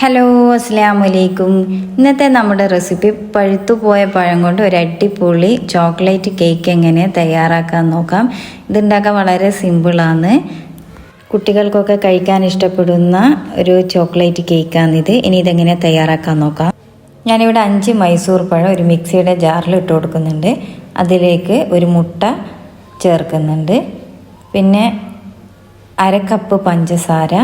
Hello അസ്സാം വലൈക്കും ഇന്നത്തെ നമ്മുടെ റെസിപ്പി പഴുത്തുപോയ പഴം കൊണ്ട് ഒരു അടിപൊളി ചോക്ലേറ്റ് കേക്ക് എങ്ങനെ തയ്യാറാക്കാൻ നോക്കാം. ഇതുണ്ടാക്കാൻ വളരെ സിമ്പിളാണ്. കുട്ടികൾക്കൊക്കെ കഴിക്കാൻ ഇഷ്ടപ്പെടുന്ന ഒരു ചോക്ലേറ്റ് കേക്കാണിത്. ഇനി ഇതെങ്ങനെ തയ്യാറാക്കാൻ നോക്കാം. ഞാനിവിടെ അഞ്ച് മൈസൂർ പഴം ഒരു മിക്സിയുടെ ജാറിൽ ഇട്ട് കൊടുക്കുന്നുണ്ട്. അതിലേക്ക് ഒരു മുട്ട ചേർക്കുന്നുണ്ട്. പിന്നെ അര കപ്പ് പഞ്ചസാര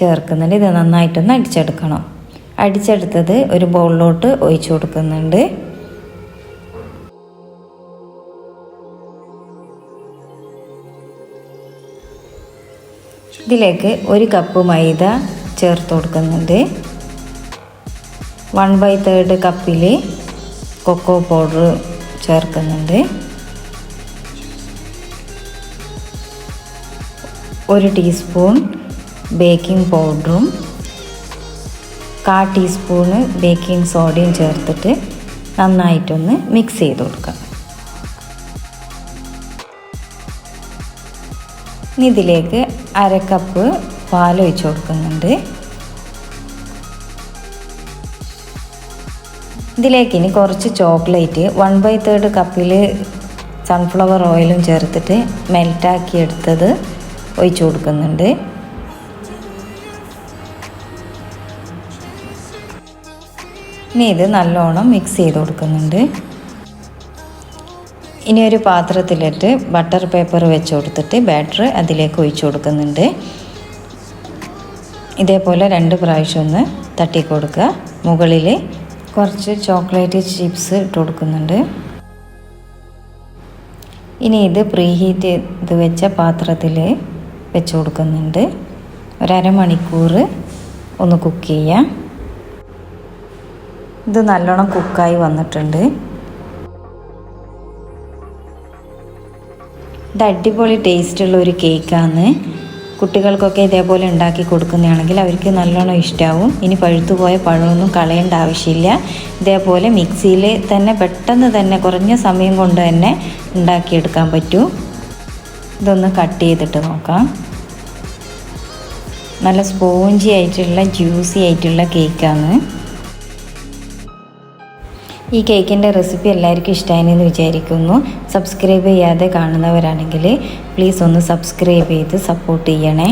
ചേർക്കുന്നുണ്ട്. ഇത് നന്നായിട്ടൊന്ന് അടിച്ചെടുക്കണം. അടിച്ചെടുത്തത് ഒരു ബൗളിലോട്ട് ഒഴിച്ചു കൊടുക്കുന്നുണ്ട്. ഇതിലേക്ക് ഒരു കപ്പ് മൈദ ചേർത്ത് കൊടുക്കുന്നുണ്ട്. വൺ ബൈ തേർഡ് കപ്പിൽ കൊക്കോ പൗഡർ ചേർക്കുന്നുണ്ട്. ഒരു ടീസ്പൂൺ ബേക്കിംഗ് പൗഡറും കാ ടീസ്പൂണ് ബേക്കിംഗ് സോഡയും ചേർത്തിട്ട് നന്നായിട്ടൊന്ന് മിക്സ് ചെയ്ത് കൊടുക്കുക. ഇനി ഇതിലേക്ക് അര കപ്പ് പാൽ ഒഴിച്ച് കൊടുക്കുന്നുണ്ട്. ഇതിലേക്ക് ഇനി കുറച്ച് ചോക്ലേറ്റ് വൺ ബൈ തേർഡ് കപ്പിൽ സൺഫ്ലവർ ഓയിലും ചേർത്തിട്ട് മെൽറ്റാക്കി എടുത്തത് ഒഴിച്ചു കൊടുക്കുന്നുണ്ട്. ഇനി ഇത് നല്ലോണം മിക്സ് ചെയ്ത് കൊടുക്കുന്നുണ്ട്. ഇനി ഒരു പാത്രത്തിലിട്ട് ബട്ടർ പേപ്പർ വെച്ച് കൊടുത്തിട്ട് ബാറ്റർ അതിലേക്ക് ഒഴിച്ചു കൊടുക്കുന്നുണ്ട്. ഇതേപോലെ രണ്ട് പ്രാവശ്യം ഒന്ന് തട്ടി കൊടുക്കുക. മുകളിൽ കുറച്ച് ചോക്ലേറ്റ് ചിപ്സ് ഇട്ട് കൊടുക്കുന്നുണ്ട്. ഇനി ഇത് പ്രീ ഹീറ്റ് ചെയ്ത് വെച്ച പാത്രത്തിൽ വെച്ച് കൊടുക്കുന്നുണ്ട്. ഒരമണിക്കൂർ ഒന്ന് കുക്ക് ചെയ്യാം. ഇത് നല്ലോണം കുക്കായി വന്നിട്ടുണ്ട്. ഇത് അടിപൊളി ടേസ്റ്റുള്ള ഒരു കേക്കാണ് കുട്ടികൾക്കൊക്കെ ഇതേപോലെ ഉണ്ടാക്കി കൊടുക്കുന്നതാണെങ്കിൽ അവർക്ക് നല്ലോണം ഇഷ്ടമാവും ഇനി പഴുത്തുപോയ പഴമൊന്നും കളയേണ്ട ആവശ്യമില്ല. ഇതേപോലെ മിക്സിയിൽ തന്നെ പെട്ടെന്ന് തന്നെ കുറഞ്ഞ സമയം കൊണ്ട് തന്നെ ഉണ്ടാക്കിയെടുക്കാൻ പറ്റൂ. ഇതൊന്ന് കട്ട് ചെയ്തിട്ട് നോക്കാം. നല്ല സ്പോഞ്ചി ആയിട്ടുള്ള ജ്യൂസി ആയിട്ടുള്ള കേക്കാണ് ഈ കേക്കിന്റെ റെസിപ്പി എല്ലാവർക്കും ഇഷ്ടമായെന്ന് വിചാരിക്കുന്നു. സബ്സ്ക്രൈബ് ചെയ്യാതെ കാണുന്നവരാണെങ്കിൽ പ്ലീസ് ഒന്ന് സബ്സ്ക്രൈബ് ചെയ്ത് സപ്പോർട്ട് ചെയ്യണേ.